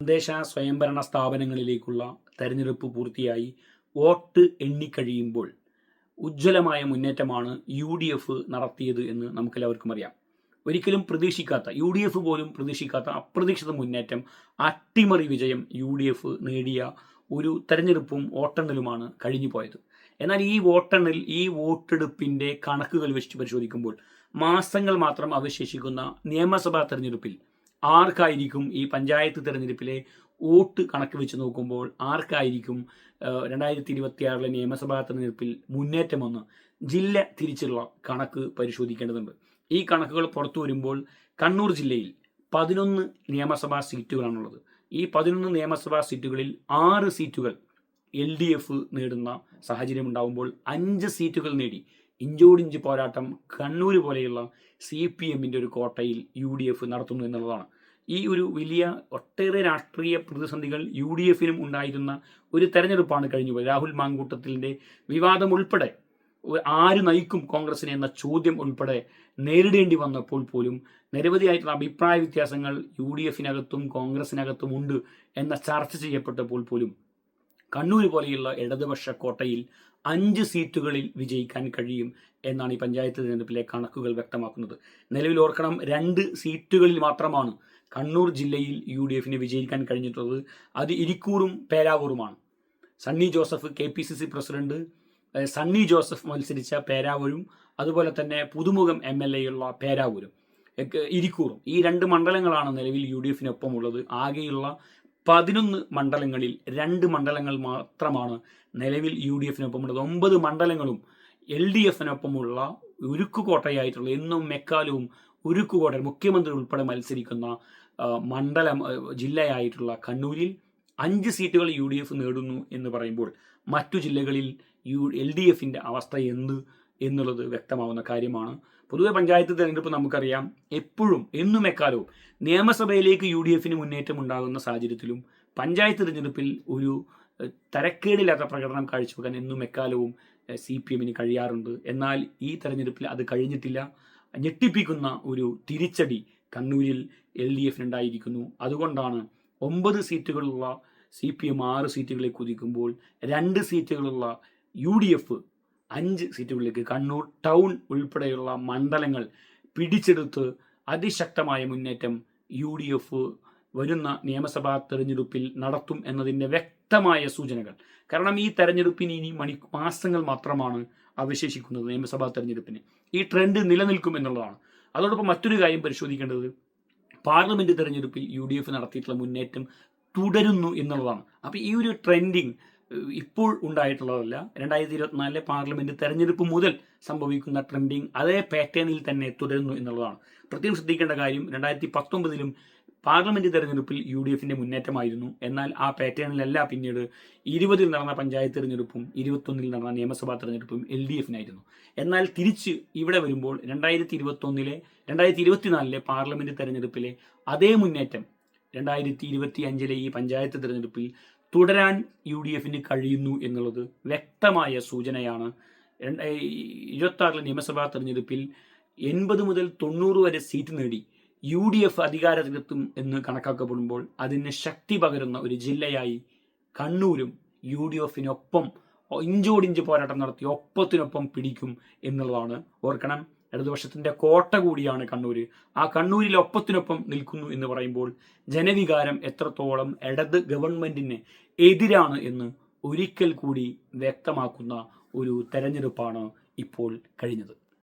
തദ്ദേശ സ്വയംഭരണ സ്ഥാപനങ്ങളിലേക്കുള്ള തെരഞ്ഞെടുപ്പ് പൂർത്തിയായി വോട്ട് എണ്ണിക്കഴിയുമ്പോൾ ഉജ്ജ്വലമായ മുന്നേറ്റമാണ് യു ഡി എഫ് നടത്തിയത് എന്ന് നമുക്കെല്ലാവർക്കും അറിയാം. ഒരിക്കലും പ്രതീക്ഷിക്കാത്ത യു ഡി എഫ് പോലും പ്രതീക്ഷിക്കാത്ത അപ്രതീക്ഷിത മുന്നേറ്റം അട്ടിമറി വിജയം യു ഡി എഫ് നേടിയ ഒരു തെരഞ്ഞെടുപ്പും വോട്ടെണ്ണലുമാണ് കഴിഞ്ഞു പോയത് എന്നാൽ ഈ വോട്ടെണ്ണൽ ഈ വോട്ടെടുപ്പിന്റെ കണക്കുകൾ വെച്ച് പരിശോധിക്കുമ്പോൾ മാസങ്ങൾ മാത്രം അവശേഷിക്കുന്ന നിയമസഭാ തെരഞ്ഞെടുപ്പിൽ ആർക്കായിരിക്കും ഈ പഞ്ചായത്ത് തിരഞ്ഞെടുപ്പിലെ വോട്ട് കണക്ക് വെച്ച് നോക്കുമ്പോൾ ആർക്കായിരിക്കും രണ്ടായിരത്തി ഇരുപത്തിയാറിലെ നിയമസഭാ തെരഞ്ഞെടുപ്പിൽ മുന്നേറ്റമെന്ന് ജില്ല തിരിച്ചുള്ള കണക്ക് പരിശോധിക്കേണ്ടതുണ്ട്. ഈ കണക്കുകൾ പുറത്തു വരുമ്പോൾ കണ്ണൂർ ജില്ലയിൽ പതിനൊന്ന് നിയമസഭാ സീറ്റുകളാണുള്ളത്. ഈ പതിനൊന്ന് നിയമസഭാ സീറ്റുകളിൽ ആറ് സീറ്റുകൾ എൽ ഡി എഫ് നേടുന്ന സാഹചര്യം ഉണ്ടാകുമ്പോൾ അഞ്ച് സീറ്റുകൾ നേടി ഇഞ്ചോടിഞ്ച് പോരാട്ടം കണ്ണൂർ പോലെയുള്ള സി പി എമ്മിന്റെ ഒരു കോട്ടയിൽ യു ഡി എഫ് നടത്തുന്നു എന്നുള്ളതാണ്. ഈ ഒരു വലിയ ഒട്ടേറെ രാഷ്ട്രീയ പ്രതിസന്ധികൾ യു ഡി എഫിനും ഉണ്ടായിരുന്ന ഒരു തെരഞ്ഞെടുപ്പാണ് കഴിഞ്ഞു പോയത്. രാഹുൽ മാങ്കൂട്ടത്തിന്റെ വിവാദം ഉൾപ്പെടെ ആര് നയിക്കും കോൺഗ്രസിനെ എന്ന ചോദ്യം ഉൾപ്പെടെ നേരിടേണ്ടി വന്നപ്പോൾ പോലും നിരവധിയായിട്ടുള്ള അഭിപ്രായ വ്യത്യാസങ്ങൾ യു ഡി എഫിനകത്തും കോൺഗ്രസിനകത്തും ഉണ്ട് എന്ന ചർച്ച ചെയ്യപ്പെട്ടപ്പോൾ പോലും കണ്ണൂർ പോലെയുള്ള ഇടതുപക്ഷ കോട്ടയിൽ അഞ്ച് സീറ്റുകളിൽ വിജയിക്കാൻ കഴിയും എന്നാണ് ഈ പഞ്ചായത്ത് തിരഞ്ഞെടുപ്പിലെ കണക്കുകൾ വ്യക്തമാക്കുന്നത്. നിലവിൽ ഓർക്കണം രണ്ട് സീറ്റുകളിൽ മാത്രമാണ് കണ്ണൂർ ജില്ലയിൽ യു ഡി എഫിന് വിജയിക്കാൻ കഴിഞ്ഞിട്ടുള്ളത് അത് ഇരിക്കൂറും പേരാവൂറുമാണ്. Sunny Joseph K P C C president Sunny Joseph മത്സരിച്ച പേരാവൂരും അതുപോലെ തന്നെ പുതുമുഖം എം എൽ എ ഉള്ള പേരാവൂരും ഇരിക്കൂറും. ഈ രണ്ട് മണ്ഡലങ്ങളാണ് നിലവിൽ യു ഡി എഫിനൊപ്പം ഉള്ളത് ആകെയുള്ള പതിനൊന്ന് മണ്ഡലങ്ങളിൽ രണ്ട് മണ്ഡലങ്ങൾ മാത്രമാണ് നിലവിൽ യു ഡി എഫിനൊപ്പമുള്ളത് ഒമ്പത് മണ്ഡലങ്ങളും എൽ ഡി എഫിനൊപ്പമുള്ള ഉരുക്കുകോട്ടയായിട്ടുള്ള എന്നും മെക്കാലവും ഉരുക്കുകോട്ട മുഖ്യമന്ത്രി ഉൾപ്പെടെ മത്സരിക്കുന്ന മണ്ഡലം ജില്ലയായിട്ടുള്ള കണ്ണൂരിൽ അഞ്ച് സീറ്റുകൾ യു ഡി എഫ് നേടുന്നു എന്ന് പറയുമ്പോൾ മറ്റു ജില്ലകളിൽ യു എൽ ഡി എഫിന്റെ അവസ്ഥ എന്ത് എന്നുള്ളത് വ്യക്തമാവുന്ന കാര്യമാണ്. പൊതുവെ പഞ്ചായത്ത് തെരഞ്ഞെടുപ്പ് നമുക്കറിയാം എപ്പോഴും എന്നും എക്കാലവും നിയമസഭയിലേക്ക് യു ഡി എഫിന് മുന്നേറ്റം ഉണ്ടാകുന്ന സാഹചര്യത്തിലും പഞ്ചായത്ത് തിരഞ്ഞെടുപ്പിൽ ഒരു തരക്കേടില്ലാത്ത പ്രകടനം കാഴ്ചവെക്കാൻ എന്നും എക്കാലവും സി പി എമ്മിന് കഴിയാറുണ്ട്. എന്നാൽ ഈ തെരഞ്ഞെടുപ്പിൽ അത് കഴിഞ്ഞിട്ടില്ല. ഞെട്ടിപ്പിക്കുന്ന ഒരു തിരിച്ചടി കണ്ണൂരിൽ എൽ ഡി എഫിനുണ്ടായിരിക്കുന്നു അതുകൊണ്ടാണ് ഒമ്പത് സീറ്റുകളുള്ള സി പി എം ആറ് സീറ്റുകളിൽ കുതിക്കുമ്പോൾ രണ്ട് സീറ്റുകളുള്ള യു ഡി എഫ് അഞ്ച് സീറ്റുകളിലേക്ക് കണ്ണൂർ ടൗൺ ഉൾപ്പെടെയുള്ള മണ്ഡലങ്ങൾ പിടിച്ചെടുത്ത് അതിശക്തമായ മുന്നേറ്റം യു ഡി എഫ് വരുന്ന നിയമസഭാ തെരഞ്ഞെടുപ്പിൽ നടത്തും എന്നതിന്റെ വ്യക്തമായ സൂചനകൾ. കാരണം ഈ തെരഞ്ഞെടുപ്പിന് ഇനി മണി മാസങ്ങൾ മാത്രമാണ് അവശേഷിക്കുന്നത് നിയമസഭാ തെരഞ്ഞെടുപ്പിന്. ഈ ട്രെൻഡ് നിലനിൽക്കും എന്നുള്ളതാണ്. അതോടൊപ്പം മറ്റൊരു കാര്യം പരിശോധിക്കേണ്ടത് പാർലമെന്റ് തെരഞ്ഞെടുപ്പിൽ യു ഡി എഫ് നടത്തിയിട്ടുള്ള മുന്നേറ്റം തുടരുന്നു എന്നുള്ളതാണ്. അപ്പോൾ ഈ ഒരു ട്രെൻഡിങ് ഇപ്പോൾ ഉണ്ടായിട്ടുള്ളതല്ല. രണ്ടായിരത്തി ഇരുപത്തിനാലിലെ പാർലമെന്റ് തെരഞ്ഞെടുപ്പ് മുതൽ സംഭവിക്കുന്ന ട്രെൻഡിങ് അതേ പാറ്റേണിൽ തന്നെ തുടരുന്നു എന്നുള്ളതാണ്. പ്രത്യേകം ശ്രദ്ധിക്കേണ്ട കാര്യം രണ്ടായിരത്തി പത്തൊമ്പതിലും പാർലമെന്റ് തെരഞ്ഞെടുപ്പിൽ യു ഡി എഫിന്റെ മുന്നേറ്റമായിരുന്നു. എന്നാൽ ആ പാറ്റേണിലല്ല പിന്നീട് ഇരുപതിൽ നടന്ന പഞ്ചായത്ത് തെരഞ്ഞെടുപ്പും ഇരുപത്തൊന്നിൽ നടന്ന നിയമസഭാ തെരഞ്ഞെടുപ്പും എൽ ഡി എഫിനായിരുന്നു. എന്നാൽ തിരിച്ച് ഇവിടെ വരുമ്പോൾ രണ്ടായിരത്തി ഇരുപത്തൊന്നിലെ രണ്ടായിരത്തി ഇരുപത്തിനാലിലെ പാർലമെന്റ് തെരഞ്ഞെടുപ്പിലെ അതേ മുന്നേറ്റം രണ്ടായിരത്തി ഇരുപത്തി അഞ്ചിലെ ഈ പഞ്ചായത്ത് തെരഞ്ഞെടുപ്പിൽ തുടരാൻ യു ഡി എഫിന് കഴിയുന്നു എന്നുള്ളത് വ്യക്തമായ സൂചനയാണ്. ഇരുപത്തി ആറിലെ നിയമസഭാ തെരഞ്ഞെടുപ്പിൽ എൺപത് മുതൽ തൊണ്ണൂറ് വരെ സീറ്റ് നേടി. യു ഡി എഫ് അധികാരത്തിലെത്തും എന്ന് കണക്കാക്കപ്പെടുമ്പോൾ അതിന് ശക്തി പകരുന്ന ഒരു ജില്ലയായി കണ്ണൂരും യു ഡി എഫിനൊപ്പം ഇഞ്ചോടിഞ്ച് പോരാട്ടം നടത്തി ഒപ്പത്തിനൊപ്പം പിടിക്കും എന്നുള്ളതാണ് ഓർക്കണം. ഇടതുപക്ഷത്തിന്റെ കോട്ട കൂടിയാണ് കണ്ണൂര്. ആ കണ്ണൂരിൽ ഒപ്പത്തിനൊപ്പം നിൽക്കുന്നു എന്ന് പറയുമ്പോൾ ജനവികാരം എത്രത്തോളം ഇടത് ഗവൺമെന്റിന് എതിരാണ് എന്ന് ഒരിക്കൽ കൂടി വ്യക്തമാക്കുന്ന ഒരു തെരഞ്ഞെടുപ്പാണ് ഇപ്പോൾ കഴിഞ്ഞത്.